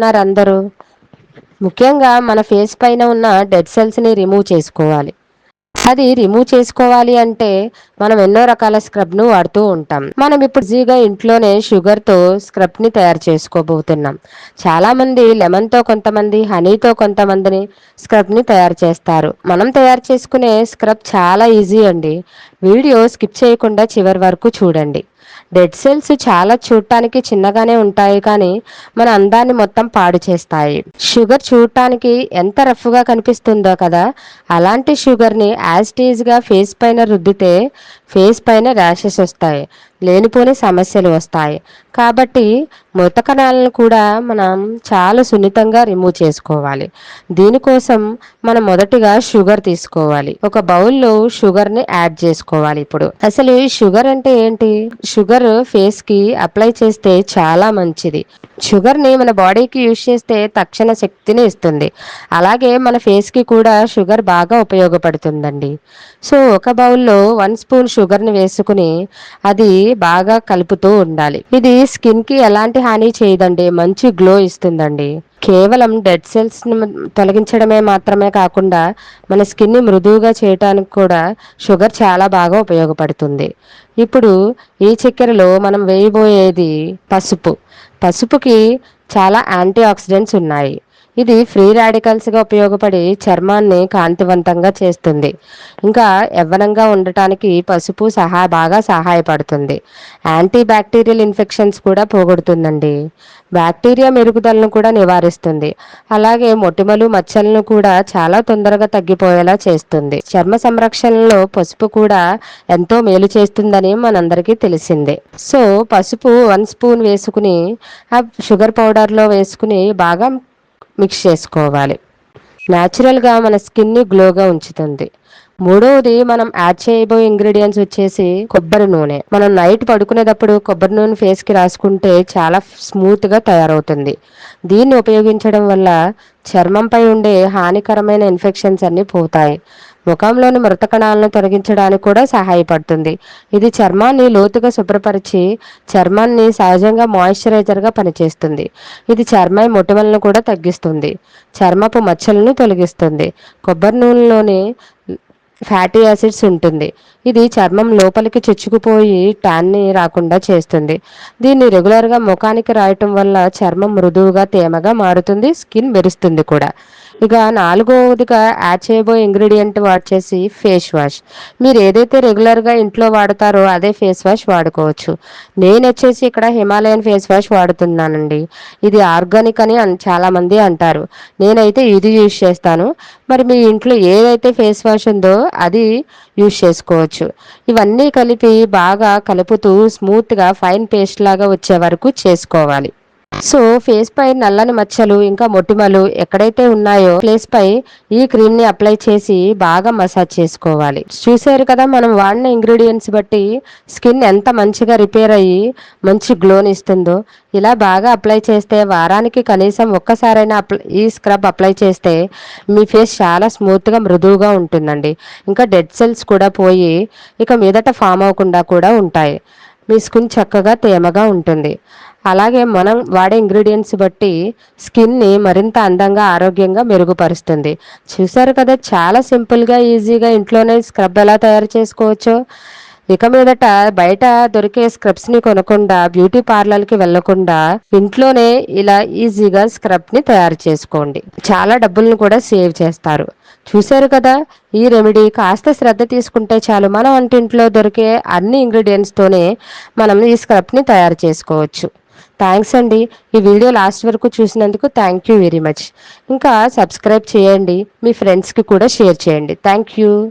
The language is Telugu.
ఉన్నారు అందరూ. ముఖ్యంగా మన ఫేస్ పైన ఉన్న డెడ్ సెల్స్ని రిమూవ్ చేసుకోవాలి. అది రిమూవ్ చేసుకోవాలి అంటే మనం ఎన్నో రకాల స్క్రబ్ను వాడుతూ ఉంటాం. మనం ఇప్పుడు ఈజీగా ఇంట్లోనే షుగర్తో స్క్రబ్ని తయారు చేసుకోబోతున్నాం. చాలామంది లెమన్తో కొంతమంది హనీతో కొంతమందిని స్క్రబ్ని తయారు చేస్తారు. మనం తయారు చేసుకునే స్క్రబ్ చాలా ఈజీ అండి. వీడియో స్కిప్ చేయకుండా చివరి వరకు చూడండి. డెడ్ సెల్స్ చాలా చూడటానికి చిన్నగానే ఉంటాయి కానీ మన అందాన్ని మొత్తం పాడు చేస్తాయి. షుగర్ చూడటానికి ఎంత రఫ్గా కనిపిస్తుందో కదా అలాంటి షుగర్ని యాజ్టీజ్గా యాజ్ ఫేస్ పైన రుద్దితే ఫేస్ పైన ర్యాషెస్ వస్తాయి లేనిపోని సమస్యలు వస్తాయి. కాబట్టి మృత కణాలను కూడా మనం చాలా సున్నితంగా రిమూవ్ చేసుకోవాలి. దీనికోసం మనం మొదటిగా షుగర్ తీసుకోవాలి. ఒక బౌల్లో షుగర్ని యాడ్ చేసుకోవాలి ఇప్పుడు. అసలు షుగర్ అంటే ఏంటి? షుగర్ ఫేస్కి అప్లై చేస్తే చాలా మంచిది. షుగర్ని మన బాడీకి యూజ్ చేస్తే తక్షణ శక్తిని ఇస్తుంది. అలాగే మన ఫేస్కి కూడా షుగర్ బాగా ఉపయోగపడుతుందండి. సో ఒక బౌల్లో వన్ స్పూన్ షుగర్ని వేసుకుని అది బాగా కలుపుతూ ఉండాలి. ఇది స్కిన్కి ఎలాంటి హాని చేయదండి మంచి గ్లో ఇస్తుందండి. కేవలం డెడ్ సెల్స్ని తొలగించడమే మాత్రమే కాకుండా మన స్కిన్ని మృదువుగా చేయటానికి కూడా షుగర్ చాలా బాగా ఉపయోగపడుతుంది. ఇప్పుడు ఈ చక్కెరలో మనం వేయబోయేది పసుపు. పసుపుకి చాలా యాంటీ ఆక్సిడెంట్స్ ఉన్నాయి. ఇది ఫ్రీ రాడికల్స్గా ఉపయోగపడి చర్మాన్ని కాంతివంతంగా చేస్తుంది. ఇంకా యవ్వనంగా ఉండటానికి పసుపు సహా బాగా సహాయపడుతుంది. యాంటీ బ్యాక్టీరియల్ ఇన్ఫెక్షన్స్ కూడా పోగొడుతుందండి. బ్యాక్టీరియా మెరుగుదలను కూడా నివారిస్తుంది. అలాగే మొటిమలు మచ్చలను కూడా చాలా తొందరగా తగ్గిపోయేలా చేస్తుంది. చర్మ సంరక్షణలో పసుపు కూడా ఎంతో మేలు చేస్తుందని మనందరికీ తెలిసిందే. సో పసుపు వన్ స్పూన్ వేసుకుని ఆ షుగర్ పౌడర్లో వేసుకుని బాగా మిక్స్ చేసుకోవాలి. న్యాచురల్గా మన స్కిన్ని గ్లోగా ఉంచుతుంది. మూడవది మనం యాడ్ చేయబోయే ఇంగ్రీడియంట్స్ వచ్చేసి కొబ్బరి నూనె. మనం నైట్ పడుకునేటప్పుడు కొబ్బరి నూనె ఫేస్కి రాసుకుంటే చాలా స్మూత్గా తయారవుతుంది. దీన్ని ఉపయోగించడం వల్ల చర్మంపై ఉండే హానికరమైన ఇన్ఫెక్షన్స్ అన్నీ పోతాయి. ముఖంలోని మృత కణాలను తొలగించడానికి కూడా సహాయపడుతుంది. ఇది చర్మాన్ని లోతుగా శుభ్రపరిచి చర్మాన్ని సహజంగా మాయిశ్చరైజర్గా పనిచేస్తుంది. ఇది చర్మ మొటిమలను కూడా తగ్గిస్తుంది. చర్మపు మచ్చలను తొలగిస్తుంది. కొబ్బరి నూనెలోని ఫ్యాటీ యాసిడ్స్ ఉంటుంది. ఇది చర్మం లోపలికి చొచ్చుకుపోయి ట్యాన్ని రాకుండా చేస్తుంది. దీన్ని రెగ్యులర్గా ముఖానికి రాయటం వల్ల చర్మం మృదువుగా తేమగా మారుతుంది స్కిన్ మెరుస్తుంది కూడా. ఇక నాలుగవదిగా యాడ్ చేయబోయే ఇంగ్రీడియంట్ వచ్చేసి ఫేస్ వాష్. మీరు ఏదైతే రెగ్యులర్గా ఇంట్లో వాడతారో అదే ఫేస్ వాష్ వాడుకోవచ్చు. నేను వచ్చేసి ఇక్కడ హిమాలయన్ ఫేస్ వాష్ వాడుతున్నానండి. ఇది ఆర్గానిక్ అని చాలామంది అంటారు. నేనైతే ఇది యూజ్ చేస్తాను. మరి మీ ఇంట్లో ఏదైతే ఫేస్ వాష్ ఉందో అది యూజ్ చేసుకోవచ్చు. ఇవన్నీ కలిపి బాగా కలుపుతూ స్మూత్గా ఫైన్ పేస్ట్ లాగా వచ్చే వరకు చేసుకోవాలి. సో ఫేస్ పై నల్లని మచ్చలు ఇంకా మొటిమలు ఎక్కడైతే ఉన్నాయో ఫేస్ పై ఈ క్రీమ్ని అప్లై చేసి బాగా మసాజ్ చేసుకోవాలి. చూసారు కదా మనం వాడిన ఇంగ్రీడియంట్స్ బట్టి స్కిన్ ఎంత మంచిగా రిపేర్ అయ్యి మంచి గ్లోని ఇస్తుందో. ఇలా బాగా అప్లై చేస్తే వారానికి కనీసం ఒక్కసారైనా ఈ స్క్రబ్ అప్లై చేస్తే మీ ఫేస్ చాలా స్మూత్గా మృదువుగా ఉంటుందండి. ఇంకా డెడ్ సెల్స్ కూడా పోయి ఇక మీదట ఫామ్ అవ్వకుండా కూడా ఉంటాయి. మీ స్కిన్ చక్కగా తేమగా ఉంటుంది. అలాగే మనం వాడే ఇంగ్రీడియంట్స్ బట్టి స్కిన్ని మరింత అందంగా ఆరోగ్యంగా మెరుగుపరుస్తుంది. చూసారు కదా చాలా సింపుల్గా ఈజీగా ఇంట్లోనే స్క్రబ్ ఎలా తయారు చేసుకోవచ్చో? ఇక మీదట బయట దొరికే స్క్రబ్స్ని కొనకుండా బ్యూటీ పార్లర్కి వెళ్ళకుండా ఇంట్లోనే ఇలా ఈజీగా స్క్రబ్ని తయారు చేసుకోండి. చాలా డబ్బులను కూడా సేవ్ చేస్తారు. చూశారు కదా ఈ రెమెడీ కాస్త శ్రద్ధ తీసుకుంటే చాలు. మన వంటింట్లో దొరికే అన్ని ఇంగ్రీడియంట్స్తోనే మనం ఈ స్క్రబ్ని తయారు చేసుకోవచ్చు. థ్యాంక్స్ అండి. ఈ వీడియో లాస్ట్ వరకు చూసినందుకు థ్యాంక్ యూ వెరీ మచ్. ఇంకా సబ్స్క్రైబ్ చేయండి. మీ ఫ్రెండ్స్కి కూడా షేర్ చేయండి. Thank you.